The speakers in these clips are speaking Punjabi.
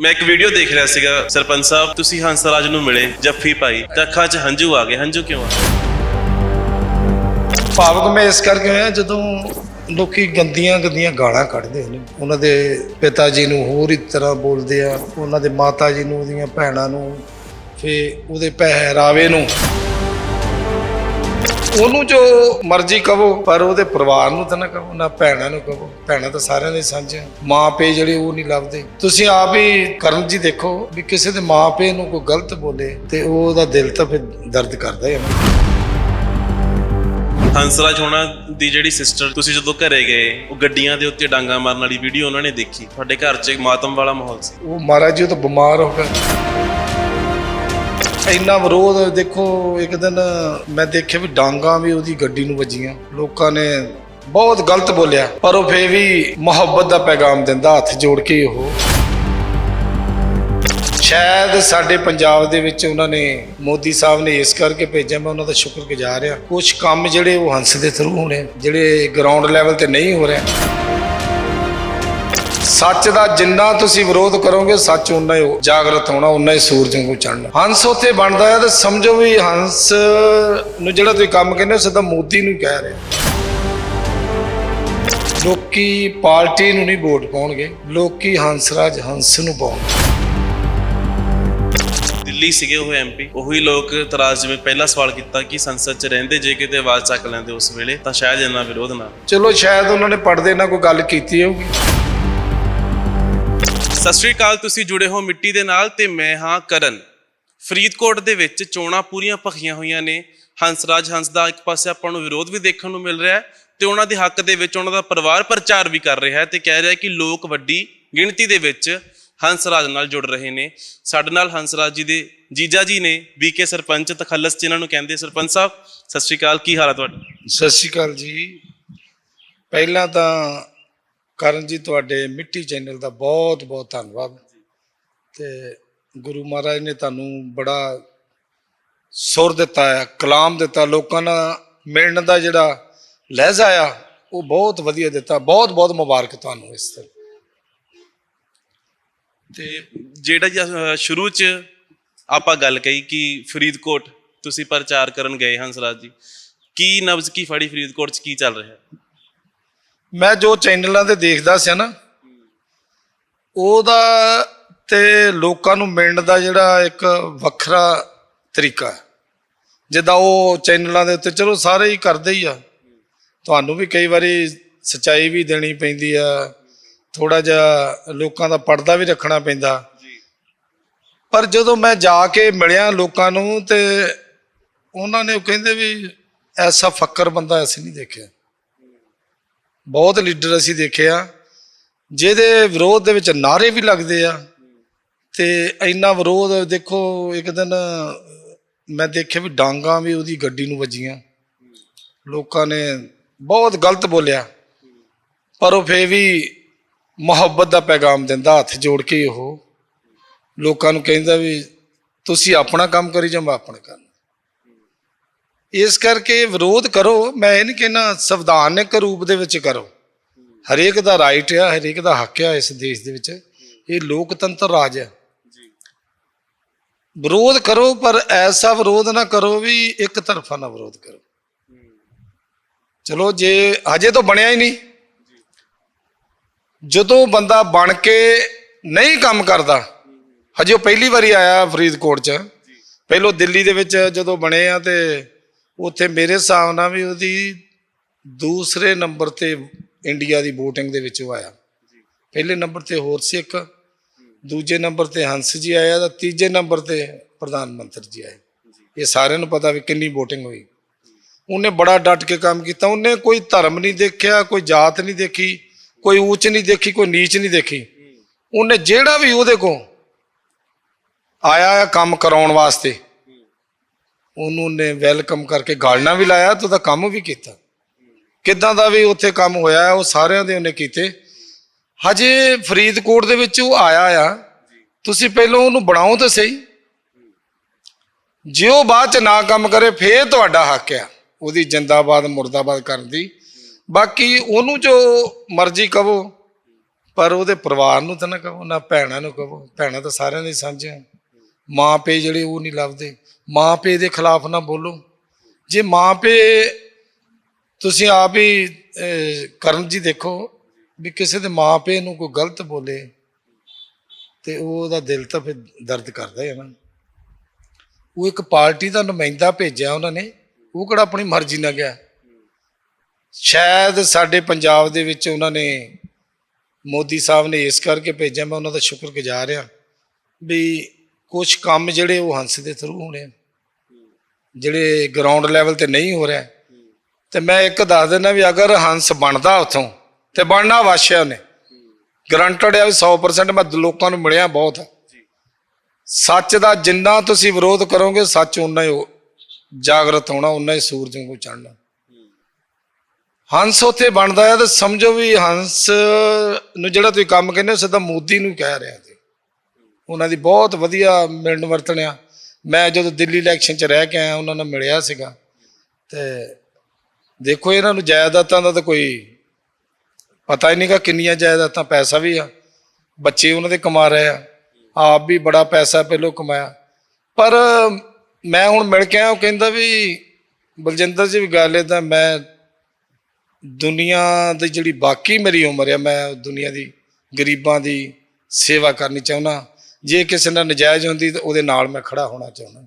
ਮੈਂ ਇੱਕ ਵੀਡੀਓ ਦੇਖ ਰਿਹਾ ਸੀਗਾ, ਸਰਪੰਚ ਸਾਹਿਬ, ਤੁਸੀਂ ਹੰਸ ਰਾਜ ਨੂੰ ਮਿਲੇ, ਜੱਫੀ ਪਾਈ, ਤਾਂ ਅੱਖਾਂ 'ਚ ਹੰਝੂ ਆ ਗਏ। ਹੰਝੂ ਕਿਉਂ ਆ ਭਾਵਕ ਮੈਂ ਇਸ ਕਰਕੇ ਹੋਇਆ ਜਦੋਂ ਲੋਕੀ ਗੰਦੀਆਂ ਗੰਦੀਆਂ ਗਾਲਾਂ ਕੱਢਦੇ ਨੇ। ਉਹਨਾਂ ਦੇ ਪਿਤਾ ਜੀ ਨੂੰ ਹੋਰ ਹੀ ਤਰ੍ਹਾਂ ਬੋਲਦੇ ਆ। ਉਹਨਾਂ ਦੇ ਮਾਤਾ ਜੀ ਨੂੰ, ਉਹਦੀਆਂ ਭੈਣਾਂ ਨੂੰ ਫੇ ਉਹਦੇ ਪਹਿਰਾਵੇ ਨੂੰ। ਉਹਨੂੰ ਜੋ ਮਰਜ਼ੀ ਕਹੋ ਪਰ ਉਹਦੇ ਪਰਿਵਾਰ ਨੂੰ ਤਾਂ ਨਾ ਕਹੋ ਨਾ ਭੈਣਾਂ ਨੂੰ ਕਹੋ। ਭੈਣਾਂ ਤਾਂ ਸਾਰਿਆਂ ਦੇ ਸਾਂਝੇ ਮਾਂ ਪੇ ਜਿਹੜੇ ਉਹ ਨਹੀਂ ਲੱਭਦੇ। ਤੁਸੀਂ ਆਪ ਹੀ ਕਰਨ ਜੀ ਦੇਖੋ ਵੀ ਕਿਸੇ ਦੇ ਮਾਂ ਪੇ ਨੂੰ ਕੋਈ ਗਲਤ ਬੋਲੇ ਤੇ ਉਹਦਾ ਦਿਲ ਤਾਂ ਫਿਰ ਦਰਦ ਕਰਦਾ ਹੀ ਹੈ ਹੰਸਰਾਜ ਹੋਣਾ ਦੀ ਜਿਹੜੀ ਸਿਸਟਰ ਤੁਸੀਂ ਜਦੋਂ ਘਰੇ ਗਏ ਉਹ ਗੱਡੀਆਂ ਦੇ ਉੱਤੇ ਡਾਂਗਾ ਮਾਰਨ ਵਾਲੀ ਵੀਡੀਓ ਉਹਨਾਂ ਨੇ ਦੇਖੀ। ਤੁਹਾਡੇ ਘਰ 'ਚ ਇੱਕ ਮਾਤਮ ਵਾਲਾ ਮਾਹੌਲ ਸੀ। ਉਹ ਮਹਾਰਾਜ ਜੀ ਉਹ ਤਾਂ ਬਿਮਾਰ ਹੋ ਗਏ। ਇੰਨਾ ਵਿਰੋਧ, ਦੇਖੋ, ਇੱਕ ਦਿਨ ਮੈਂ ਦੇਖਿਆ ਵੀ ਡਾਂਗਾ ਵੀ ਉਹਦੀ ਗੱਡੀ ਨੂੰ ਵੱਜੀਆਂ। ਲੋਕਾਂ ਨੇ ਬਹੁਤ ਗਲਤ ਬੋਲਿਆ, ਪਰ ਉਹ ਫੇਰ ਵੀ ਮੁਹੱਬਤ ਦਾ ਪੈਗਾਮ ਦਿੰਦਾ, ਹੱਥ ਜੋੜ ਕੇ ਉਹ। ਸ਼ਾਇਦ ਸਾਡੇ ਪੰਜਾਬ ਦੇ ਵਿੱਚ ਉਹਨਾਂ ਨੇ, ਮੋਦੀ ਸਾਹਿਬ ਨੇ ਇਸ ਕਰਕੇ ਭੇਜਿਆ, ਮੈਂ ਉਹਨਾਂ ਦਾ ਸ਼ੁਕਰਗੁਜ਼ਾਰ ਆ ਕੁਝ ਕੰਮ ਜਿਹੜੇ ਉਹ ਹੰਸ ਦੇ ਥਰੂ ਹੋਣੇ, ਜਿਹੜੇ ਗਰਾਊਂਡ ਲੈਵਲ ਤੇ ਨਹੀਂ ਹੋ ਰਹੇ। ਸੱਚ ਦਾ ਜਿੰਨਾ ਤੁਸੀਂ ਵਿਰੋਧ ਕਰੋਗੇ ਸੱਚ ਉਨਾ ਹੀ ਜਾਗਰਤ ਹੋਣਾ ਉਨਾ ਹੀ ਸੂਰਜ ਵਾਂਗੂ ਚੜ੍ਹਨਾ। ਹੰਸ ਉੱਥੇ ਬਣਦਾ ਹੈ ਤਾਂ ਸਮਝੋ ਵੀ ਹੰਸ ਨੂੰ ਜਿਹੜਾ ਤੁਸੀਂ ਕੰਮ ਕਹਿੰਦੇ ਹੋ ਸਿੱਧਾ ਮੋਦੀ ਨੂੰ ਕਹਿ ਰਹੇ। ਲੋਕੀ ਪਾਰਟੀ ਨੂੰ ਨਹੀਂ ਵੋਟ ਪਾਉਣਗੇ ਲੋਕੀ ਹੰਸਰਾਜ ਹੰਸ ਨੂੰ ਪਾਉਣਗੇ। ਦਿੱਲੀ ਸੀਗੇ ਉਹ ਐਮਪੀ ਉਹੀ ਲੋਕ ਤਰਾਜ ਜਿਵੇਂ ਪਹਿਲਾ ਸਵਾਲ ਕੀਤਾ ਕਿ ਸੰਸਦ 'ਚ ਰਹਿੰਦੇ ਜੇ ਕਿਤੇ ਆਵਾਜ਼ ਚੱਕ ਲੈਂਦੇ ਉਸ ਵੇਲੇ ਤਾਂ ਸ਼ਾਇਦ ਇੰਨਾ ਵਿਰੋਧ ਨਾ ਚਲੋ ਸ਼ਾਇਦ ਉਹਨਾਂ ਨੇ ਪੜਦੇ ਨਾਲ ਕੋਈ ਗੱਲ ਕੀਤੀ ਹੋਊਗੀ। ਸਤਿ ਸ਼੍ਰੀ ਅਕਾਲ, ਤੁਸੀਂ ਜੁੜੇ ਹੋ ਮਿੱਟੀ ਦੇ ਨਾਲ ਤੇ ਮੈਂ ਹਾਂ ਕਰਨ। ਫਰੀਦਕੋਟ ਦੇ ਵਿੱਚ ਚੋਣਾਂ ਪੂਰੀਆਂ ਭਖੀਆਂ ਹੋਈਆਂ ਨੇ। ਹੰਸਰਾਜ ਹੰਸ ਦਾ ਇੱਕ ਪਾਸੇ ਆਪਾਂ ਨੂੰ ਵਿਰੋਧ ਵੀ ਦੇਖਣ ਨੂੰ ਮਿਲ ਰਿਹਾ ਹੈ ਤੇ ਉਹਨਾਂ ਦੇ ਹੱਕ ਦੇ ਵਿੱਚ ਉਹਨਾਂ ਦਾ ਪਰਿਵਾਰ ਪ੍ਰਚਾਰ ਵੀ ਕਰ ਰਿਹਾ ਹੈ ਤੇ ਕਹਿ ਰਿਹਾ ਹੈ ਕਿ ਲੋਕ ਵੱਡੀ ਗਿਣਤੀ ਦੇ ਵਿੱਚ ਹੰਸਰਾਜ ਨਾਲ ਜੁੜ ਰਹੇ ਨੇ। ਸਾਡੇ ਨਾਲ ਹੰਸਰਾਜ ਜੀ ਦੇ ਜੀਜਾ ਜੀ ਨੇ ਬੀਕੇ ਸਰਪੰਚ ਤਖੱਲਸ, ਜਿਨ੍ਹਾਂ ਨੂੰ ਕਹਿੰਦੇ ਸਰਪੰਚ ਸਾਹਿਬ, ਸਤਿ ਸ਼੍ਰੀ ਅਕਾਲ, ਕੀ ਹਾਲ ਹੈ ਤੁਹਾਡਾ? ਸਤਿ ਸ਼੍ਰੀ ਅਕਾਲ ਜੀ। ਪਹਿਲਾਂ ਤਾਂ ਕਰਨ ਜੀ, ਤੁਹਾਡੇ ਮਿੱਟੀ ਚੈਨਲ ਦਾ ਬਹੁਤ ਬਹੁਤ ਧੰਨਵਾਦ। ਤੇ ਗੁਰੂ ਮਹਾਰਾਜ ਨੇ ਤੁਹਾਨੂੰ ਬੜਾ ਸੁਰ ਦਿੱਤਾ ਆ, ਕਲਾਮ ਦਿੱਤਾ, ਲੋਕਾਂ ਨਾਲ ਮਿਲਣ ਦਾ ਜਿਹੜਾ ਲਹਿਜ਼ਾ ਆ, ਉਹ ਬਹੁਤ ਵਧੀਆ ਦਿੱਤਾ। ਬਹੁਤ ਬਹੁਤ ਮੁਬਾਰਕ ਤੁਹਾਨੂੰ ਇਸ ਤੇ ਤੇ ਜਿਹੜਾ ਜੀ ਸ਼ੁਰੂ ਚ ਆਪਾਂ ਗੱਲ ਕਹੀ ਕਿ ਫਰੀਦਕੋਟ ਤੁਸੀਂ ਪ੍ਰਚਾਰ ਕਰਨ ਗਏ ਹੰਸਰਾਜ ਜੀ, ਕੀ ਨਬਜ਼, ਕੀ ਫੜੀ ਫਰੀਦਕੋਟ ਚ ਕੀ ਚੱਲ ਰਿਹਾ? ਹੈ ਮੈਂ ਜੋ ਚੈਨਲਾਂ ਤੇ ਦੇਖਦਾ ਸੀ ਨਾ ਉਹਦਾ ਤੇ ਲੋਕਾਂ ਨੂੰ ਮਿਲਣ ਦਾ ਜਿਹੜਾ ਇੱਕ ਵੱਖਰਾ ਤਰੀਕਾ ਜਿੱਦਾਂ ਉਹ ਚੈਨਲਾਂ ਦੇ ਉੱਤੇ ਚਲੋ ਸਾਰੇ ਹੀ ਕਰਦੇ ਹੀ ਆ। ਤੁਹਾਨੂੰ ਵੀ ਕਈ ਵਾਰੀ ਸਚਾਈ ਵੀ ਦੇਣੀ ਪੈਂਦੀ ਆ। ਥੋੜਾ ਜਿਹਾ ਲੋਕਾਂ ਦਾ ਪਰਦਾ ਵੀ ਰੱਖਣਾ ਪੈਂਦਾ। ਪਰ ਜਦੋਂ ਮੈਂ ਜਾ ਕੇ ਮਿਲਿਆ ਲੋਕਾਂ ਨੂੰ ਤੇ ਉਹਨਾਂ ਨੇ ਉਹ ਕਹਿੰਦੇ ਵੀ ਐਸਾ ਫੱਕਰ ਬੰਦਾ ਅਸੀਂ ਨਹੀਂ ਦੇਖਿਆ। ਬਹੁਤ ਲੀਡਰ ਅਸੀਂ ਦੇਖਿਆ ਜਿਹਦੇ ਵਿਰੋਧ ਦੇ ਵਿੱਚ ਨਾਰੇ ਵੀ ਲੱਗਦੇ ਆ। ਤੇ ਇੰਨਾ ਵਿਰੋਧ, ਦੇਖੋ, ਇੱਕ ਦਿਨ ਮੈਂ ਦੇਖਿਆ ਵੀ ਡਾਂਗਾ ਵੀ ਉਹਦੀ ਗੱਡੀ ਨੂੰ ਵੱਜੀਆਂ। ਲੋਕਾਂ ਨੇ ਬਹੁਤ ਗਲਤ ਬੋਲਿਆ। ਪਰ ਉਹ ਫੇਰ ਵੀ ਮੁਹੱਬਤ ਦਾ ਪੈਗਾਮ ਦਿੰਦਾ, ਹੱਥ ਜੋੜ ਕੇ ਉਹ। ਲੋਕਾਂ ਨੂੰ ਕਹਿੰਦਾ ਵੀ, ਤੁਸੀਂ ਆਪਣਾ ਕੰਮ ਕਰੀ ਜਾਂ ਮੈਂ ਆਪਣਾ ਕਰਨਾ ਇਸ ਕਰਕੇ ਵਿਰੋਧ ਕਰੋ ਮੈਂ ਇਹ ਨਹੀਂ ਕਹਿੰਦਾ ਸੰਵਿਧਾਨਕ ਰੂਪ ਦੇ ਵਿੱਚ ਕਰੋ। ਹਰੇਕ ਦਾ ਰਾਈਟ ਆ ਹਰੇਕ ਦਾ ਹੱਕ ਆ ਇਸ ਦੇਸ਼ ਦੇ ਵਿੱਚ। ਇਹ ਲੋਕਤੰਤਰ ਰਾਜ ਹੈ ਵਿਰੋਧ ਕਰੋ ਪਰ ਐਸਾ ਵਿਰੋਧ ਨਾ ਕਰੋ ਵੀ ਇੱਕ ਤਰਫਾ ਨਾ ਵਿਰੋਧ ਕਰੋ। ਚਲੋ ਜੇ ਹਜੇ ਤਾਂ ਬਣਿਆ ਹੀ ਨਹੀਂ। ਜਦੋਂ ਬੰਦਾ ਬਣ ਕੇ ਨਹੀਂ ਕੰਮ ਕਰਦਾ ਹਜੇ ਉਹ ਪਹਿਲੀ ਵਾਰੀ ਆਇਆ ਫਰੀਦਕੋਟ 'ਚ। ਪਹਿਲੋਂ ਦਿੱਲੀ ਦੇ ਵਿੱਚ ਜਦੋਂ ਬਣੇ ਆ ਤੇ ਉੱਥੇ ਮੇਰੇ ਹਿਸਾਬ ਨਾਲ ਵੀ ਉਹਦੀ ਦੂਸਰੇ ਨੰਬਰ ਤੇ ਇੰਡੀਆ ਦੀ VOTING ਦੇ ਵਿੱਚ ਉਹ ਆਇਆ। ਪਹਿਲੇ ਨੰਬਰ ਤੇ ਹੋਰ ਸੀ ਇੱਕ ਦੂਜੇ ਨੰਬਰ ਤੇ ਹੰਸ ਜੀ ਆਇਆ ਤਾਂ ਤੀਜੇ ਨੰਬਰ ਤੇ ਪ੍ਰਧਾਨ ਮੰਤਰੀ ਜੀ ਆਏ। ਇਹ ਸਾਰਿਆਂ ਨੂੰ ਪਤਾ ਵੀ ਕਿੰਨੀ VOTING ਹੋਈ। ਉਹਨੇ ਬੜਾ ਡਟ ਕੇ ਕੰਮ ਕੀਤਾ। ਉਹਨੇ ਕੋਈ ਧਰਮ ਨਹੀਂ ਦੇਖਿਆ ਕੋਈ ਜਾਤ ਨਹੀਂ ਦੇਖੀ ਕੋਈ ਉੱਚ ਨਹੀਂ ਦੇਖੀ ਕੋਈ ਨੀਚ ਨਹੀਂ ਦੇਖੀ। ਉਹਨੇ ਜਿਹੜਾ ਵੀ ਉਹਦੇ ਕੋਲ ਆਇਆ ਕੰਮ ਕਰਾਉਣ ਵਾਸਤੇ ਉਹਨੂੰ ਨੇ ਵੈਲਕਮ ਕਰਕੇ ਗਾਲਣਾ ਵੀ ਲਾਇਆ ਤੇ ਉਹਦਾ ਕੰਮ ਵੀ ਕੀਤਾ। ਕਿੱਦਾਂ ਦਾ ਵੀ ਉੱਥੇ ਕੰਮ ਹੋਇਆ, ਉਹ ਸਾਰਿਆਂ ਦੇ ਉਹਨੇ ਕੀਤੇ। ਹਜੇ ਫਰੀਦਕੋਟ ਦੇ ਵਿੱਚ ਉਹ ਆਇਆ ਆ। ਤੁਸੀਂ ਪਹਿਲਾਂ ਉਹਨੂੰ ਬਣਾਓ ਤਾਂ ਸਹੀ। ਜੇ ਉਹ ਬਾਅਦ ਚ ਨਾ ਕੰਮ ਕਰੇ, ਫੇਰ ਤੁਹਾਡਾ ਹੱਕ ਆ, ਉਹਦੀ ਜਿੰਦਾਬਾਦ, ਮੁਰਦਾਬਾਦ ਕਰਨ ਦੀ। ਬਾਕੀ ਉਹਨੂੰ ਜੋ ਮਰਜ਼ੀ ਕਹੋ, ਪਰ ਉਹਦੇ ਪਰਿਵਾਰ ਨੂੰ ਤਾਂ ਨਾ ਕਹੋ, ਨਾ ਭੈਣਾਂ ਨੂੰ ਕਹੋ, ਭੈਣਾਂ ਤਾਂ ਸਾਰਿਆਂ ਦੀ ਸਾਂਝੀਆਂ। ਮਾਂ ਪੇ ਜਿਹੜੇ ਉਹ ਨਹੀਂ ਲੱਭਦੇ। ਮਾਂ ਪੇ ਦੇ ਖਿਲਾਫ ਨਾ ਬੋਲੋ। ਜੇ ਮਾਂ ਪੇ ਤੁਸੀਂ ਆਪ ਹੀ ਕਰਨ ਜੀ ਦੇਖੋ ਵੀ ਕਿਸੇ ਦੇ ਮਾਂ ਪੇ ਨੂੰ ਕੋਈ ਗਲਤ ਬੋਲੇ ਤੇ ਉਹਦਾ ਦਿਲ ਤਾਂ ਫਿਰ ਦਰਦ ਕਰਦਾ ਹੀ ਹੈ ਨਾ। ਉਹ ਇੱਕ ਪਾਰਟੀ ਦਾ ਨੁਮਾਇੰਦਾ ਭੇਜਿਆ ਉਹਨਾਂ ਨੇ। ਉਹ ਕਿਹੜਾ ਆਪਣੀ ਮਰਜ਼ੀ ਨਾਲ ਗਿਆ। ਸ਼ਾਇਦ ਸਾਡੇ ਪੰਜਾਬ ਦੇ ਵਿੱਚ ਉਹਨਾਂ ਨੇ ਮੋਦੀ ਸਾਹਿਬ ਨੇ ਇਸ ਕਰਕੇ ਭੇਜਿਆ, ਮੈਂ ਉਹਨਾਂ ਦਾ ਸ਼ੁਕਰਗੁਜ਼ਾਰ ਆ ਵੀ ਕੁਝ ਕੰਮ ਜਿਹੜੇ ਉਹ ਹੰਸ ਦੇ ਥਰੂ ਹੋਣੇ ਆ। ਜਿਹੜੇ ਗਰਾਊਂਡ ਲੈਵਲ ਤੇ ਨਹੀਂ ਹੋ ਰਿਹਾ। ਤੇ ਮੈਂ ਇੱਕ ਦੱਸ ਦਿੰਦਾ ਵੀ ਅਗਰ ਹੰਸ ਬਣਦਾ ਉਥੋਂ, ਤੇ ਬਣਨਾ ਵਾਸ਼ਿਆ ਨੇ ਗਰੰਟਡ ਆ 100% ਮੈਂ ਲੋਕਾਂ ਨੂੰ ਮਿਲਿਆ ਬਹੁਤ। ਸੱਚ ਦਾ ਜਿੰਨਾ ਤੁਸੀਂ ਵਿਰੋਧ ਕਰੋਗੇ, ਸੱਚ ਉਨਾ ਹੀ ਜਾਗਰਤ ਹੋਣਾ ਉਨਾ ਹੀ ਸੂਰਜ ਵਾਂਗੂ ਚੜ੍ਹਨਾ। ਹੰਸ ਉੱਥੇ ਬਣਦਾ ਹੈ ਤਾਂ ਸਮਝੋ ਵੀ ਹੰਸ ਨੂੰ ਜਿਹੜਾ ਤੁਸੀਂ ਕੰਮ ਕਹਿੰਦੇ ਹੋ, ਸਿੱਧਾ ਮੋਦੀ ਨੂੰ ਕਹਿ ਰਿਹਾ। ਉਹਨਾਂ ਦੀ ਬਹੁਤ ਵਧੀਆ ਮਿਲਣ ਵਰਤਣ ਆ। ਮੈਂ ਜਦੋਂ ਦਿੱਲੀ ਇਲੈਕਸ਼ਨ 'ਚ ਰਹਿ ਕੇ ਆਇਆ, ਉਹਨਾਂ ਨਾਲ ਮਿਲਿਆ ਸੀਗਾ। ਤੇ ਦੇਖੋ, ਇਹਨਾਂ ਨੂੰ ਜਾਇਦਾਦਾਂ ਦਾ ਤਾਂ ਕੋਈ ਪਤਾ ਹੀ ਨਹੀਂਗਾ ਕਿੰਨੀਆਂ ਜਾਇਦਾਦਾਂ ਪੈਸਾ ਵੀ ਆ। ਬੱਚੇ ਉਹਨਾਂ ਦੇ ਕਮਾ ਰਹੇ ਆ। ਆਪ ਵੀ ਬੜਾ ਪੈਸਾ ਪਹਿਲੋਂ ਕਮਾਇਆ। ਪਰ ਮੈਂ ਹੁਣ ਮਿਲ ਕੇ ਆਇਆ, ਉਹ ਕਹਿੰਦਾ ਵੀ, ਬਲਜਿੰਦਰ ਜੀ ਵੀ ਗੱਲ ਏਦਾਂ, ਮੈਂ ਦੁਨੀਆ ਦੀ ਜਿਹੜੀ ਬਾਕੀ ਮੇਰੀ ਉਮਰ ਆ, ਮੈਂ ਦੁਨੀਆ ਦੀ ਗਰੀਬਾਂ ਦੀ ਸੇਵਾ ਕਰਨੀ ਚਾਹੁੰਦਾ। ਜੇ ਕਿਸੇ ਨਾਲ ਨਜਾਇਜ਼ ਹੁੰਦੀ ਤਾਂ ਉਹਦੇ ਨਾਲ ਮੈਂ ਖੜਾ ਹੋਣਾ ਚਾਹੁੰਦਾ।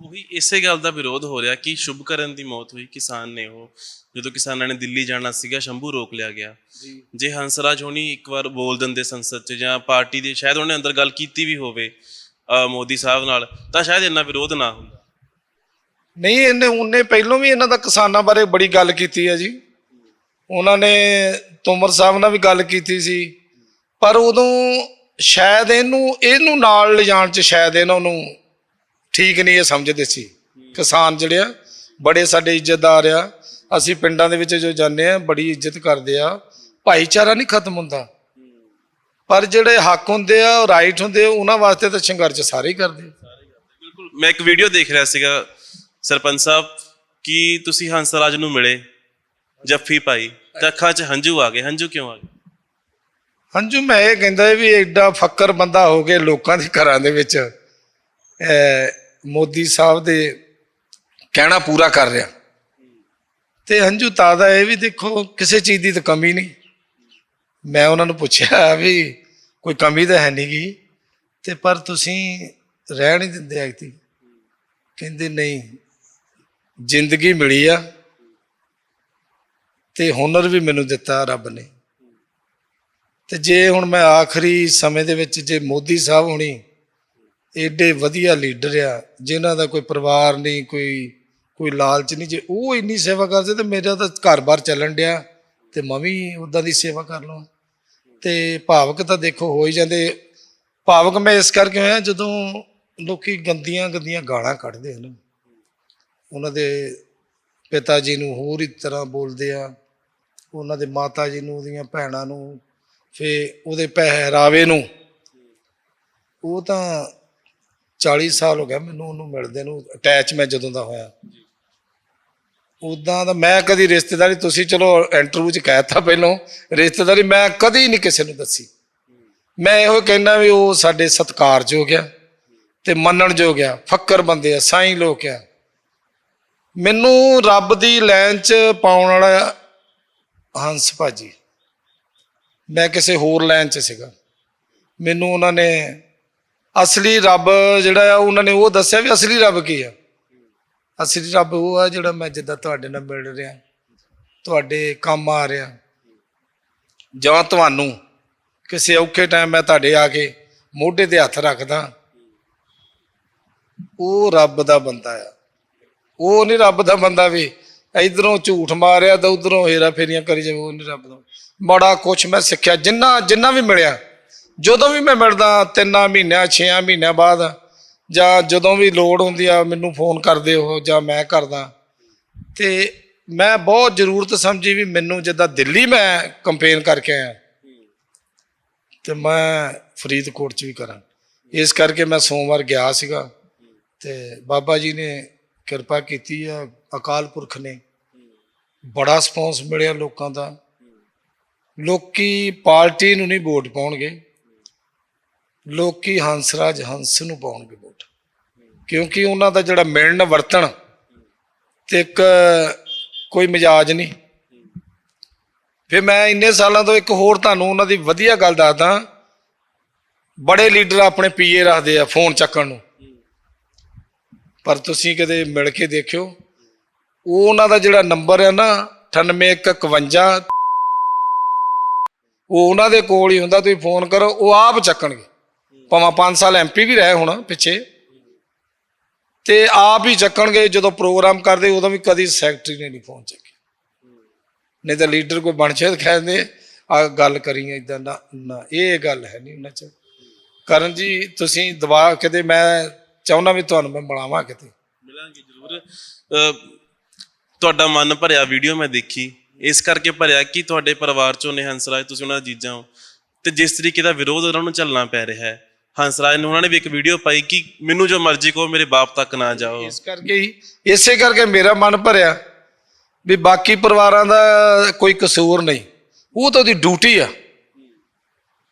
ਉਹੀ ਇਸੇ ਗੱਲ ਦਾ ਵਿਰੋਧ ਹੋ ਰਿਹਾ ਕਿ ਸ਼ੁਭਕਰਨ ਦੀ ਮੌਤ ਹੋਈ ਕਿਸਾਨ ਨੇ ਉਹ। ਜਦੋਂ ਕਿਸਾਨਾਂ ਨੇ ਦਿੱਲੀ ਜਾਣਾ ਸੀਗਾ ਸ਼ੰਭੂ ਰੋਕ ਲਿਆ ਗਿਆ। ਜੀ। ਹੰਸਰਾਜ ਹੋਣੀ ਇੱਕ ਵਾਰ ਬੋਲ ਦਿੰਦੇ ਸੰਸਦ 'ਚ ਜਾਂ ਪਾਰਟੀ ਦੇ ਸ਼ਾਇਦ ਉਹਨੇ ਅੰਦਰ ਗੱਲ ਕੀਤੀ ਵੀ ਹੋਵੇ ਮੋਦੀ ਸਾਹਿਬ ਨਾਲ ਤਾਂ ਸ਼ਾਇਦ ਇੰਨਾ ਵਿਰੋਧ ਨਾ ਹੁੰਦਾ। ਨਹੀਂ ਇਹਨੇ ਉਹਨੇ ਪਹਿਲੋਂ ਵੀ ਇਹਨਾਂ ਦਾ ਕਿਸਾਨਾਂ ਬਾਰੇ ਬੜੀ ਗੱਲ ਕੀਤੀ ਹੈ ਜੀ। ਉਹਨਾਂ ਨੇ ਤੋਮਰ ਸਾਹਿਬ ਨਾਲ ਵੀ ਗੱਲ ਕੀਤੀ ਸੀ। ਪਰ ਉਦੋਂ ਸ਼ਾਇਦ ਇਹਨੂੰ ਇਹਨੂੰ ਨਾਲ ਲਿਜਾਣ ਚ ਸ਼ਾਇਦ ਇਹਨਾਂ ਨੂੰ ਠੀਕ ਨਹੀਂ ਇਹ ਸਮਝਦੇ ਸੀ। ਕਿਸਾਨ ਜਿਹੜੇ ਆ, ਬੜੇ ਸਾਡੇ ਇੱਜ਼ਤਦਾਰ ਆ। ਅਸੀਂ ਪਿੰਡਾਂ ਦੇ ਵਿੱਚ ਜੋ ਜਾਂਦੇ ਆ, ਬੜੀ ਇੱਜ਼ਤ ਕਰਦੇ ਆ। ਭਾਈਚਾਰਾ ਨਹੀਂ ਖਤਮ ਹੁੰਦਾ। ਪਰ ਜਿਹੜੇ ਹੱਕ ਹੁੰਦੇ ਆ ਉਹ ਰਾਈਟ ਹੁੰਦੇ ਆ, ਉਹਨਾਂ ਵਾਸਤੇ ਤਾਂ ਸੰਘਰਸ਼ ਸਾਰੇ ਹੀ ਕਰਦੇ ਬਿਲਕੁਲ। ਮੈਂ ਇੱਕ ਵੀਡੀਓ ਦੇਖ ਰਿਹਾ ਸੀਗਾ ਸਰਪੰਚ ਸਾਹਿਬ, ਕਿ ਤੁਸੀਂ ਹੰਸਰਾਜ ਨੂੰ ਮਿਲੇ, ਜੱਫੀ ਪਾਈ, ਤਾਂ ਅੱਖਾਂ 'ਚ ਹੰਝੂ ਆ ਗਏ। ਹੰਝੂ ਕਿਉਂ ਆ ਗਏ? ਹੰਝੂ ਮੈਂ ਇਹ ਕਹਿੰਦਾ ਵੀ ਐਡਾ ਫੱਕਰ ਬੰਦਾ ਹੋ ਕੇ ਲੋਕਾਂ ਦੇ ਘਰਾਂ ਦੇ ਵਿੱਚ ਮੋਦੀ ਸਾਹਿਬ ਦੇ ਕਹਿਣਾ ਪੂਰਾ ਕਰ ਰਿਹਾ। ਤੇ ਹੰਝੂ ਤਾਦਾ ਇਹ ਵੀ ਦੇਖੋ, ਕਿਸੇ ਚੀਜ਼ ਦੀ ਤਾਂ ਕਮੀ ਨਹੀਂ। ਮੈਂ ਉਹਨਾਂ ਨੂੰ ਪੁੱਛਿਆ ਵੀ ਕੋਈ ਕਮੀ ਤਾਂ ਹੈ ਨਹੀਂ ਗੀ ਤੇ ਪਰ ਤੁਸੀਂ ਰਹਿਣ ਹੀ ਦਿੰਦੇ ਐਕਤੀ ਕਹਿੰਦੇ, ਨਹੀਂ, ਜ਼ਿੰਦਗੀ ਮਿਲੀ ਆ। ਤੇ ਹੁਨਰ ਵੀ ਮੈਨੂੰ ਦਿੱਤਾ ਰੱਬ ਨੇ। ਤੇ ਜੇ ਹੁਣ ਮੈਂ ਆਖਰੀ ਸਮੇਂ ਦੇ ਵਿੱਚ ਜੇ ਮੋਦੀ ਸਾਹਿਬ ਹੋਣੀ ਏਡੇ ਵਧੀਆ ਲੀਡਰ ਆ, ਜਿਨ੍ਹਾਂ ਦਾ ਕੋਈ ਪਰਿਵਾਰ ਨਹੀਂ, ਕੋਈ ਕੋਈ ਲਾਲਚ ਨਹੀਂ, ਜੇ ਉਹ ਇੰਨੀ ਸੇਵਾ ਕਰਦੇ ਤੇ ਮੇਰਾ ਤਾਂ ਘਰ-ਬਾਰ ਚੱਲਣ ਡਿਆ ਤੇ ਮੈਂ ਵੀ ਉਦਾਂ ਦੀ ਸੇਵਾ ਕਰ ਲਵਾਂ। ਤੇ ਭਾਵਕ ਤਾਂ ਦੇਖੋ ਹੋ ਹੀ ਜਾਂਦੇ। ਭਾਵਕ ਮੈਂ ਇਸ ਕਰਕੇ ਹੋਇਆ ਜਦੋਂ ਲੋਕੀ ਗੰਦੀਆਂ ਗੰਦੀਆਂ ਗਾਲਾਂ ਕੱਢਦੇ ਹਨ। ਉਹਨਾਂ ਦੇ ਪਿਤਾ ਜੀ ਨੂੰ ਹੋਰ ਹੀ ਤਰ੍ਹਾਂ ਬੋਲਦੇ ਆ। ਉਹਨਾਂ ਦੇ ਮਾਤਾ ਜੀ ਨੂੰ, ਉਹਦੀਆਂ ਭੈਣਾਂ ਨੂੰ ਫੇ ਉਹਦੇ ਪਹਿਰਾਵੇ ਨੂੰ, ਉਹ ਤਾਂ 40 ਸਾਲ ਹੋ ਗਿਆ ਮੈਨੂੰ ਉਹਨੂੰ ਮਿਲਦੇ ਨੂੰ ਅਟੈਚ ਮੈਂ ਜਦੋਂ ਦਾ ਹੋਇਆ। ਉਦਾਂ ਦਾ ਮੈਂ ਕਦੀ ਰਿਸ਼ਤੇਦਾਰੀ, ਤੁਸੀਂ ਚਲੋ ਇੰਟਰਵਿਊ ਚ ਕਹਿਤਾ ਪਹਿਲਾਂ, ਰਿਸ਼ਤੇਦਾਰੀ ਮੈਂ ਕਦੀ ਨਹੀਂ ਕਿਸੇ ਨੂੰ ਦੱਸੀ। ਮੈਂ ਇਹੋ ਕਹਿਣਾ ਵੀ ਉਹ ਸਾਡੇ ਸਤਿਕਾਰਯੋਗ ਆ ਤੇ ਮੰਨਣਯੋਗ ਆ, ਫੱਕਰ ਬੰਦੇ ਆ, ਸਾਈਂ ਲੋਕ ਆ। ਮੈਨੂੰ ਰੱਬ ਦੀ ਲਾਈਨ ਚ ਪਾਉਣ ਵਾਲਾ ਹੰਸ ਭਾਜੀ। ਮੈਂ ਕਿਸੇ ਹੋਰ ਲਾਈਨ 'ਚ ਸੀਗਾ। ਮੈਨੂੰ ਉਹਨਾਂ ਨੇ ਅਸਲੀ ਰੱਬ ਜਿਹੜਾ ਆ, ਉਹਨਾਂ ਨੇ ਉਹ ਦੱਸਿਆ ਵੀ ਅਸਲੀ ਰੱਬ ਕੀ ਆ। ਅਸਲੀ ਰੱਬ ਉਹ ਆ ਜਿਹੜਾ ਮੈਂ ਜਿੱਦਾਂ ਤੁਹਾਡੇ ਨਾਲ ਮਿਲ ਰਿਹਾ, ਤੁਹਾਡੇ ਕੰਮ ਆ ਰਿਹਾ। ਜਾਂ ਤੁਹਾਨੂੰ ਕਿਸੇ ਔਖੇ ਟਾਈਮ ਮੈਂ ਤੁਹਾਡੇ ਆ ਕੇ ਮੋਢੇ ਤੇ ਹੱਥ ਰੱਖਦਾ, ਉਹ ਰੱਬ ਦਾ ਬੰਦਾ ਆ। ਉਹ ਨਹੀਂ ਰੱਬ ਦਾ ਬੰਦਾ ਵੀ ਇਧਰੋਂ ਝੂਠ ਮਾਰਿਆ ਤਾਂ ਉਧਰੋਂ ਹੇਰਾ ਫੇਰੀਆਂ ਕਰੀ ਜਾਵੇ, ਉਹ ਨਹੀਂ ਰੱਬ ਦਾ। ਬੜਾ ਕੁਛ ਮੈਂ ਸਿੱਖਿਆ, ਜਿੰਨਾ ਜਿੰਨਾ ਵੀ ਮਿਲਿਆ, ਜਦੋਂ ਵੀ ਮੈਂ ਮਿਲਦਾ, ਤਿੰਨਾਂ ਮਹੀਨਿਆਂ, ਛੇਆਂ ਮਹੀਨਿਆਂ ਬਾਅਦ, ਜਾਂ ਜਦੋਂ ਵੀ ਲੋੜ ਹੁੰਦੀ ਆ, ਮੈਨੂੰ ਫੋਨ ਕਰਦੇ ਹੋ ਜਾਂ ਮੈਂ ਕਰਦਾ। ਤੇ ਮੈਂ ਬਹੁਤ ਜ਼ਰੂਰਤ ਸਮਝੀ ਵੀ ਮੈਨੂੰ ਜਿੱਦਾਂ ਦਿੱਲੀ ਮੈਂ ਕੰਪੇਨ ਕਰਕੇ ਆਇਆ। ਤੇ ਮੈਂ ਫਰੀਦਕੋਟ ਚ ਵੀ ਕਰਾਂ। ਇਸ ਕਰਕੇ ਮੈਂ ਸੋਮਵਾਰ ਗਿਆ ਸੀਗਾ। ਤੇ ਬਾਬਾ ਜੀ ਨੇ ਕਿਰਪਾ ਕੀਤੀ ਆ, ਅਕਾਲ ਪੁਰਖ ਨੇ। ਬੜਾ ਸਪੌਂਸ ਮਿਲਿਆ ਲੋਕਾਂ ਦਾ। ਲੋਕੀ ਪਾਰਟੀ ਨੂੰ ਨਹੀਂ ਵੋਟ ਪਾਉਣਗੇ। ਲੋਕੀ ਹੰਸਰਾਜ ਹੰਸ ਨੂੰ ਪਾਉਣਗੇ ਵੋਟ। ਕਿਉਂਕਿ ਉਹਨਾਂ ਦਾ ਜਿਹੜਾ ਮਿਲਣ ਵਰਤਣ ਤੇ ਇੱਕ ਕੋਈ ਮਜਾਜ ਨਹੀਂ। ਫਿਰ ਮੈਂ ਇੰਨੇ ਸਾਲਾਂ ਤੋਂ ਇੱਕ ਹੋਰ ਤੁਹਾਨੂੰ ਉਹਨਾਂ ਦੀ ਵਧੀਆ ਗੱਲ ਦੱਸਦਾ। ਬੜੇ ਲੀਡਰ ਆਪਣੇ ਪੀਏ ਰੱਖਦੇ ਆ ਫੋਨ ਚੱਕਣ ਨੂੰ। ਪਰ ਤੁਸੀਂ ਕਦੇ ਮਿਲ ਕੇ ਦੇਖਿਓ, ਉਹ ਉਹਨਾਂ ਦਾ ਜਿਹੜਾ ਨੰਬਰ ਹੈ ਨਾ 9851 ਉਹ ਉਹਨਾਂ ਦੇ ਕੋਲ ਹੀ ਹੁੰਦਾ, ਤੁਸੀਂ ਫੋਨ ਕਰੋ, ਉਹ ਆਪ ਚੱਕਣਗੇ। ਭਾਵੇਂ 5 ਸਾਲ ਐਮਪੀ ਵੀ ਰਹੇ ਹੁਣ ਪਿੱਛੇ। ਤੇ ਆਪ ਹੀ ਚੱਕਣਗੇ, ਜਦੋਂ ਪ੍ਰੋਗਰਾਮ ਕਰਦੇ, ਉਦੋਂ ਵੀ ਕਦੀ ਸੈਕਟਰੀ ਨੇ ਨਹੀਂ ਫੋਨ ਚੱਕਿਆ। ਨਹੀਂ ਤਾਂ ਲੀਡਰ ਕੋਈ ਬਣ ਛੇਦ ਕਹਿੰਦੇ, ਆ ਗੱਲ ਕਰੀ ਇਦਾਂ ਨਾ ਨਾ, ਇਹ ਗੱਲ ਹੈ ਨਹੀਂ ਉਹਨਾਂ ਚ। ਕਰਨ ਜੀ, ਤੁਸੀਂ ਦਵਾ ਕਿਤੇ, ਮੈਂ ਚਾਹੁੰਦਾ ਵੀ ਤੁਹਾਨੂੰ ਮੈਂ ਬਣਾਵਾਂ ਕਿਤੇ। ਮਿਲਾਂਗੇ ਜ਼ਰੂਰ। ਤੁਹਾਡਾ ਮਨ ਭਰਿਆ ਵੀਡੀਓ ਮੈਂ ਦੇਖੀ। ਇਸ ਕਰਕੇ ਭਰਿਆ ਕਿ ਤੁਹਾਡੇ ਪਰਿਵਾਰ ਚੋਂ ਨੇ ਹੰਸਰਾਜ ਤੁਸੀਂ ਉਹਨਾਂ ਦਾ ਜੀਜਾ ਹੋ ਤੇ ਜਿਸ ਤਰੀਕੇ ਦਾ ਵਿਰੋਧ ਉਹਨਾਂ ਨੂੰ ਚੱਲਣਾ ਪੈ ਰਿਹਾ ਹੈ ਹੰਸਰਾਜ ਨੂੰ ਉਹਨਾਂ ਨੇ ਵੀ ਇੱਕ ਵੀਡੀਓ ਪਾਈ ਕਿ ਮੈਨੂੰ ਜੋ ਮਰਜ਼ੀ ਕਹੋ, ਮੇਰੇ ਬਾਪ ਤੱਕ ਨਾ ਜਾਓ। ਇਸ ਕਰਕੇ ਹੀ, ਇਸੇ ਕਰਕੇ ਮੇਰਾ ਮਨ ਭਰਿਆ ਵੀ ਬਾਕੀ ਪਰਿਵਾਰਾਂ ਦਾ ਕੋਈ ਕਸੂਰ ਨਹੀਂ। ਉਹ ਤਾਂ ਉਹਦੀ ਡਿਊਟੀ ਆ।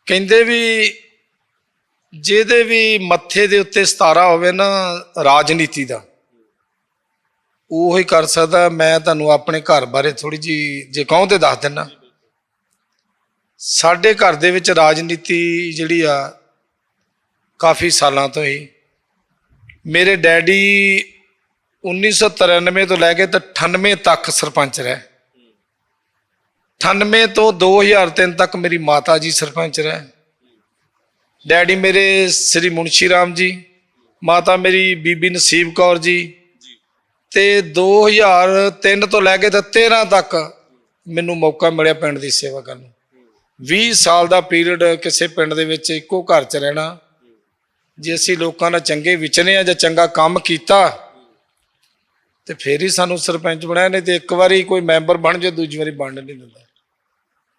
ਕਹਿੰਦੇ ਵੀ ਜਿਹਦੇ ਵੀ ਮੱਥੇ ਦੇ ਉੱਤੇ ਸਤਾਰਾ ਹੋਵੇ ਨਾ ਰਾਜਨੀਤੀ ਦਾ ਉਹ ਹੀ ਕਰ ਸਕਦਾ, ਮੈਂ ਤੁਹਾਨੂੰ ਆਪਣੇ ਘਰ ਬਾਰੇ ਥੋੜੀ ਜੀ ਜੇ ਕਹੋ ਤੇ ਦੱਸ ਦਿੰਨਾ ਸਾਡੇ ਘਰ ਦੇ ਵਿੱਚ ਰਾਜਨੀਤੀ ਜਿਹੜੀ ਆ, ਕਾਫੀ ਸਾਲਾਂ ਤੋਂ ਹੀ। ਮੇਰੇ ਡੈਡੀ 1993 ਤੋਂ ਲੈ ਕੇ ਤੇ 98 ਤੱਕ ਸਰਪੰਚ ਰਹੇ। 98 ਤੋਂ 2003 ਤੱਕ ਮੇਰੀ ਮਾਤਾ ਜੀ ਸਰਪੰਚ ਰਹੇ। ਡੈਡੀ ਮੇਰੇ ਸ੍ਰੀ ਮੁਨਸ਼ੀ ਰਾਮ ਜੀ, ਮਾਤਾ ਮੇਰੀ ਬੀਬੀ ਨਸੀਬ ਕੌਰ ਜੀ ਤੇ 2003 ਤੋਂ ਲੈ ਕੇ ਤੇ 13 ਤੱਕ ਮੈਨੂੰ ਮੌਕਾ ਮਿਲਿਆ ਪਿੰਡ ਦੀ ਸੇਵਾ ਕਰਨ ਨੂੰ। 20 ਸਾਲ ਦਾ ਪੀਰੀਅਡ ਕਿਸੇ ਪਿੰਡ ਦੇ ਵਿੱਚ ਇੱਕੋ ਘਰ 'ਚ ਰਹਿਣਾ। ਜੇ ਅਸੀਂ ਲੋਕਾਂ ਨਾਲ ਚੰਗੇ ਵਿਚਰੇ ਆ ਜਾਂ ਚੰਗਾ ਕੰਮ ਕੀਤਾ, ਤੇ ਫੇਰ ਹੀ ਸਾਨੂੰ ਸਰਪੰਚ ਬਣਾਇਆ, ਨਹੀਂ ਤੇ ਇੱਕ ਵਾਰੀ ਕੋਈ ਮੈਂਬਰ ਬਣ ਜਾ, ਦੂਜੀ ਵਾਰੀ ਬਣ ਨਹੀਂ ਦਿੰਦਾ।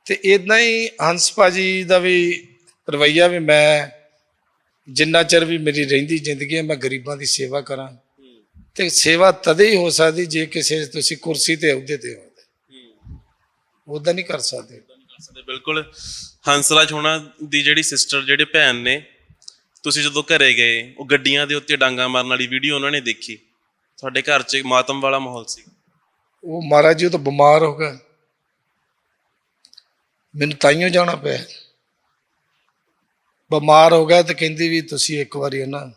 ਤੇ ਇਦਾਂ ਹੀ ਹੰਸ ਭਾਜੀ ਦਾ ਵੀ ਰਵਈਆ ਵੀ ਮੈਂ ਜਿੰਨਾ ਚਿਰ ਵੀ ਮੇਰੀ ਰਹਿੰਦੀ ਜ਼ਿੰਦਗੀ ਹੈ, ਮੈਂ ਗਰੀਬਾਂ ਦੀ ਸੇਵਾ ਕਰਾਂ। ਤੇ ਸੇਵਾ ਤਦੇ ਹੀ ਹੋ ਸਕਦੀ ਜੇ ਕਿਸੇ ਤੁਸੀਂ ਕੁਰਸੀ ਤੇ ਅਹੁਦੇ ਤੇ ਹੋ। ਉਦਾਂ ਨਹੀਂ ਕਰ ਸਕਦੇ। ਬਿਲਕੁਲ। ਹੰਸਰਾਜ ਹੋਣਾ ਦੀ ਜਿਹੜੀ ਸਿਸਟਰ ਜਿਹੜੇ ਭੈਣ ਨੇ ਤੁਸੀਂ ਜਦੋਂ ਘਰੇ ਗਏ ਉਹ ਗੱਡੀਆਂ ਦੇ ਉੱਤੇ ਡਾਂਗਾ ਮਾਰਨ ਵਾਲੀ ਵੀਡੀਓ ਉਹਨਾਂ ਨੇ ਦੇਖੀ। ਤੁਹਾਡੇ ਘਰ 'ਚ ਮਾਤਮ ਵਾਲਾ ਮਾਹੌਲ ਸੀ। ਉਹ ਮਹਾਰਾਜ ਜੀ ਉਹ ਤਾਂ ਬਿਮਾਰ ਹੋ ਗਿਆ ਮੈਨੂੰ ਤਾਈਓ ਜਾਣਾ ਪਿਆ। ਬਿਮਾਰ ਹੋ ਗਿਆ ਤੇ ਕਹਿੰਦੀ ਵੀ ਤੁਸੀਂ ਇੱਕ ਵਾਰੀ ਨਾ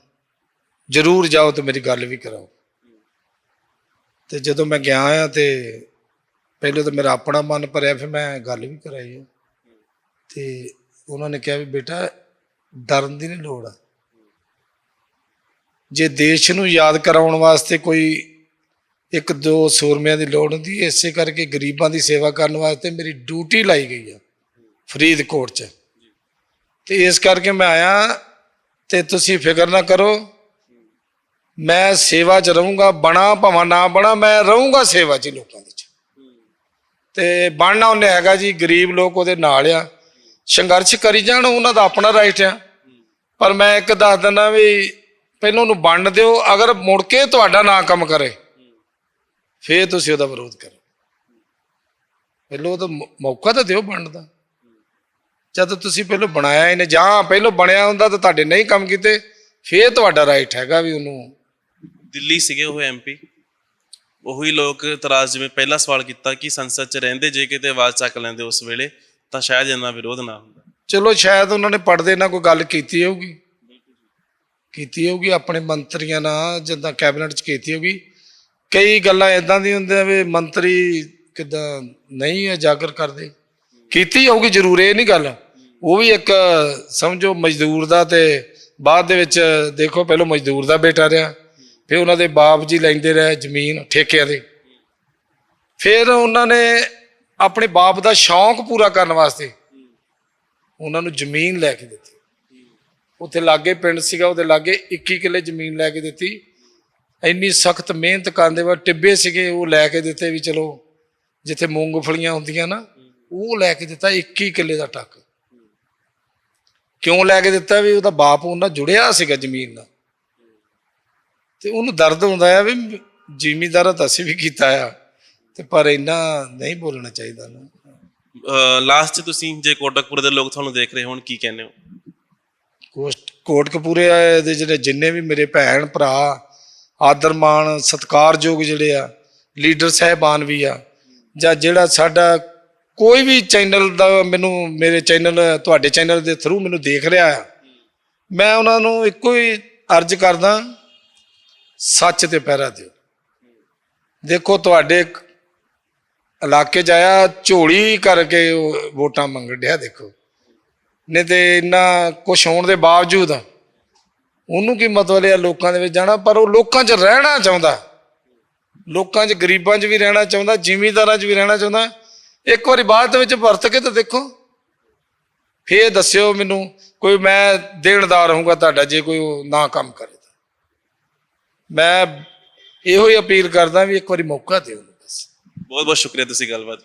ਜ਼ਰੂਰ ਜਾਓ ਤੇ ਮੇਰੀ ਗੱਲ ਵੀ ਕਰਾਓ। ਤੇ ਜਦੋਂ ਮੈਂ ਗਿਆ ਆ ਤੇ ਪਹਿਲੇ ਤਾਂ ਮੇਰਾ ਆਪਣਾ ਮਨ ਭਰਿਆ ਫਿਰ ਮੈਂ ਗੱਲ ਵੀ ਕਰਾਈ ਆ। ਤੇ ਉਹਨਾਂ ਨੇ ਕਿਹਾ ਵੀ ਬੇਟਾ ਡਰਨ ਦੀ ਨਹੀਂ ਲੋੜ। ਆ ਜੇ ਦੇਸ਼ ਨੂੰ ਯਾਦ ਕਰਾਉਣ ਵਾਸਤੇ ਕੋਈ ਇੱਕ ਦੋ ਸੂਰਮਿਆਂ ਦੀ ਲੋੜ ਹੁੰਦੀ ਹੈ, ਇਸੇ ਕਰਕੇ ਗਰੀਬਾਂ ਦੀ ਸੇਵਾ ਕਰਨ ਵਾਸਤੇ ਮੇਰੀ ਡਿਊਟੀ ਲਾਈ ਗਈ ਆ ਫਰੀਦਕੋਟ 'ਚ। ਤੇ ਇਸ ਕਰਕੇ ਮੈਂ ਆਇਆ ਤੇ ਤੁਸੀਂ ਫਿਕਰ ਨਾ ਕਰੋ ਮੈਂ ਸੇਵਾ 'ਚ ਰਹੂੰਗਾ, ਬਣਾ ਭਾਵਾਂ, ਨਾ ਬਣਾ, ਮੈਂ ਰਹੂੰਗਾ ਸੇਵਾ 'ਚ ਲੋਕਾਂ ਦੇ 'ਚ। ਤੇ ਬਣਨਾ ਉਹਨੇ ਹੈਗਾ ਜੀ, ਗਰੀਬ ਲੋਕ ਉਹਦੇ ਨਾਲ ਆ। ਸੰਘਰਸ਼ ਕਰੀ ਜਾਣ, ਉਹਨਾਂ ਦਾ ਆਪਣਾ ਰਾਈਟ ਆ। ਪਰ ਮੈਂ ਇੱਕ ਦੱਸ ਦਿੰਦਾ ਵੀ ਪਹਿਲਾਂ ਉਹਨੂੰ ਵੰਡ ਦਿਓ, ਅਗਰ ਮੁੜ ਕੇ ਤੁਹਾਡਾ ਨਾ ਕੰਮ ਕਰੇ, ਫੇਰ ਤੁਸੀਂ ਉਹਦਾ ਵਿਰੋਧ ਕਰੋ। ਪਹਿਲਾਂ ਉਹਦਾ ਮੌਕਾ ਤਾਂ ਦਿਓ ਵੰਡ ਦਾ। ਜਦ ਤੁਸੀਂ ਪਹਿਲਾਂ ਬਣਾਇਆ ਇਹਨੇ, ਜਾਂ ਪਹਿਲਾਂ ਬਣਿਆ ਹੁੰਦਾ ਤਾਂ ਤੁਹਾਡੇ ਨਹੀਂ ਕੰਮ ਕੀਤੇ, ਫੇਰ ਤੁਹਾਡਾ ਰਾਈਟ ਹੈਗਾ ਵੀ ਉਹਨੂੰ ਦਿੱਲੀ ਸੀਗੇ ਉਹ ਐਮਪੀ ਉਹੀ ਲੋਕ ਇਤਰਾਜ਼ ਜਿਵੇਂ ਪਹਿਲਾ ਸਵਾਲ ਕੀਤਾ ਕਿ ਸੰਸਦ 'ਚ ਰਹਿੰਦੇ ਜੇ ਕਿਤੇ ਆਵਾਜ਼ ਚੱਕ ਲੈਂਦੇ ਉਸ ਵੇਲੇ, ਤਾਂ ਸ਼ਾਇਦ ਇੰਨਾ ਵਿਰੋਧ ਨਾ ਹੁੰਦਾ। ਚਲੋ ਸ਼ਾਇਦ ਉਹਨਾਂ ਨੇ ਪੜਦੇ ਨਾਲ ਕੋਈ ਗੱਲ ਕੀਤੀ ਹੋਊਗੀ। ਕੀਤੀ ਹੋਊਗੀ, ਆਪਣੇ ਮੰਤਰੀਆਂ ਨਾਲ ਜਿੱਦਾਂ ਕੈਬਨਿਟ 'ਚ ਕੀਤੀ ਹੋਊਗੀ। ਕਈ ਗੱਲਾਂ ਇਦਾਂ ਦੀ ਹੁੰਦੀਆਂ ਵੀ ਮੰਤਰੀ ਕਿਦਾਂ ਨਹੀਂ ਉਜਾਗਰ ਕਰਦੇ। ਕੀਤੀ ਹੋਊਗੀ ਜ਼ਰੂਰ, ਇਹ ਨਹੀਂ ਗੱਲ। ਉਹ ਵੀ ਇੱਕ ਸਮਝੋ ਮਜ਼ਦੂਰ ਦਾ ਤੇ ਬਾਅਦ ਦੇ ਵਿੱਚ ਦੇਖੋ, ਪਹਿਲਾਂ ਮਜ਼ਦੂਰ ਦਾ ਬੇਟਾ ਰਿਹਾ। ਫਿਰ ਉਹਨਾਂ ਦੇ ਬਾਪ ਜੀ ਲੈਂਦੇ ਰਹੇ ਜ਼ਮੀਨ ਠੇਕਿਆਂ ਦੇ ਫਿਰ ਉਹਨਾਂ ਨੇ ਆਪਣੇ ਬਾਪ ਦਾ ਸ਼ੌਂਕ ਪੂਰਾ ਕਰਨ ਵਾਸਤੇ ਉਹਨਾਂ ਨੂੰ ਜ਼ਮੀਨ ਲੈ ਕੇ ਦਿੱਤੀ। ਉੱਥੇ ਲਾਗੇ ਪਿੰਡ ਸੀਗਾ, ਉਹਦੇ ਲਾਗੇ 21 ਕਿੱਲੇ ਜ਼ਮੀਨ ਲੈ ਕੇ ਦਿੱਤੀ। ਇੰਨੀ ਸਖਤ ਮਿਹਨਤ ਕਰਦੇ ਵਾ ਟਿੱਬੇ ਸੀਗੇ, ਉਹ ਲੈ ਕੇ ਦਿੱਤੇ ਵੀ ਚਲੋ, ਜਿੱਥੇ ਮੂੰਗਫਲੀਆਂ ਹੁੰਦੀਆਂ ਨਾ, ਉਹ ਲੈ ਕੇ ਦਿੱਤਾ 21 ਕਿੱਲੇ ਦਾ ਟੱਕ। ਕਿਉਂ ਲੈ ਕੇ ਦਿੱਤਾ ਵੀ ਉਹਦਾ ਬਾਪ ਉਹਨਾਂ ਜੁੜਿਆ ਸੀਗਾ ਜ਼ਮੀਨ ਨਾਲ? ਤੇ ਉਹਨੂੰ ਦਰਦ ਹੁੰਦਾ ਆ ਵੀ ਜ਼ਿਮੀਦਾਰਾ ਤਾਂ ਅਸੀਂ ਵੀ ਕੀਤਾ ਆ। ਤੇ ਪਰ ਇੰਨਾ ਨਹੀਂ ਬੋਲਣਾ ਚਾਹੀਦਾ ਨਾ ਲਾਸਟ 'ਚ ਤੁਸੀਂ ਜੇ ਕੋਟਕਪੁਰੇ ਦੇ ਲੋਕ ਤੁਹਾਨੂੰ ਦੇਖ ਰਹੇ ਹੋਣ ਕੀ ਕਹਿੰਦੇ ਹੋ? ਕੋਸਟ ਕੋਟਕਪੂਰੇ ਦੇ ਜਿਹੜੇ ਜਿੰਨੇ ਵੀ ਮੇਰੇ ਭੈਣ ਭਰਾ ਆਦਰ ਮਾਣ ਸਤਿਕਾਰਯੋਗ ਜਿਹੜੇ ਆ ਲੀਡਰ ਸਹਿਬਾਨ ਵੀ ਆ ਜਾਂ ਜਿਹੜਾ ਸਾਡਾ ਕੋਈ ਵੀ ਚੈਨਲ ਦਾ ਮੈਨੂੰ ਮੇਰੇ ਚੈਨਲ ਤੁਹਾਡੇ ਚੈਨਲ ਦੇ ਥਰੂ ਮੈਨੂੰ ਦੇਖ ਰਿਹਾ ਆ ਮੈਂ ਉਹਨਾਂ ਨੂੰ ਇੱਕੋ ਹੀ ਅਰਜ਼ ਕਰਦਾ ਸੱਚ ਤੇ ਪਹਿਰਾ ਦਿਓ। ਦੇਖੋ, ਤੁਹਾਡੇ ਇਲਾਕੇ 'ਚ ਆਇਆ, ਝੋਲੀ ਕਰਕੇ ਵੋਟਾਂ ਮੰਗਣ ਡਿਆ, ਦੇਖੋ। ਨਹੀਂ ਤੇ ਇੰਨਾ ਕੁਛ ਹੋਣ ਦੇ ਬਾਵਜੂਦ ਉਹਨੂੰ ਕੀ ਮਤਲਬ ਹੈ ਲੋਕਾਂ ਦੇ ਵਿੱਚ ਜਾਣਾ? ਪਰ ਉਹ ਲੋਕਾਂ 'ਚ ਰਹਿਣਾ ਚਾਹੁੰਦਾ। ਲੋਕਾਂ 'ਚ, ਗਰੀਬਾਂ 'ਚ ਵੀ ਰਹਿਣਾ ਚਾਹੁੰਦਾ, ਜ਼ਿਮੀਂਦਾਰਾਂ 'ਚ ਵੀ ਰਹਿਣਾ ਚਾਹੁੰਦਾ। ਇੱਕ ਵਾਰੀ ਬਾਅਦ ਦੇ ਵਿੱਚ ਵਰਤ ਕੇ ਤਾਂ ਦੇਖੋ। ਫੇਰ ਦੱਸਿਓ ਮੈਨੂੰ, ਕੋਈ ਮੈਂ ਦੇਣਦਾਰ ਹੋਊਗਾ ਤੁਹਾਡਾ, ਜੇ ਕੋਈ ਉਹ ਨਾ ਕੰਮ ਕਰੇ। ਮੈਂ ਇਹੋ ਹੀ ਅਪੀਲ ਕਰਦਾ ਵੀ ਇੱਕ ਵਾਰੀ ਮੌਕਾ ਦਿਓ ਬਸ। ਬਹੁਤ ਬਹੁਤ ਸ਼ੁਕਰੀਆ ਤੁਸੀਂ ਗੱਲਬਾਤ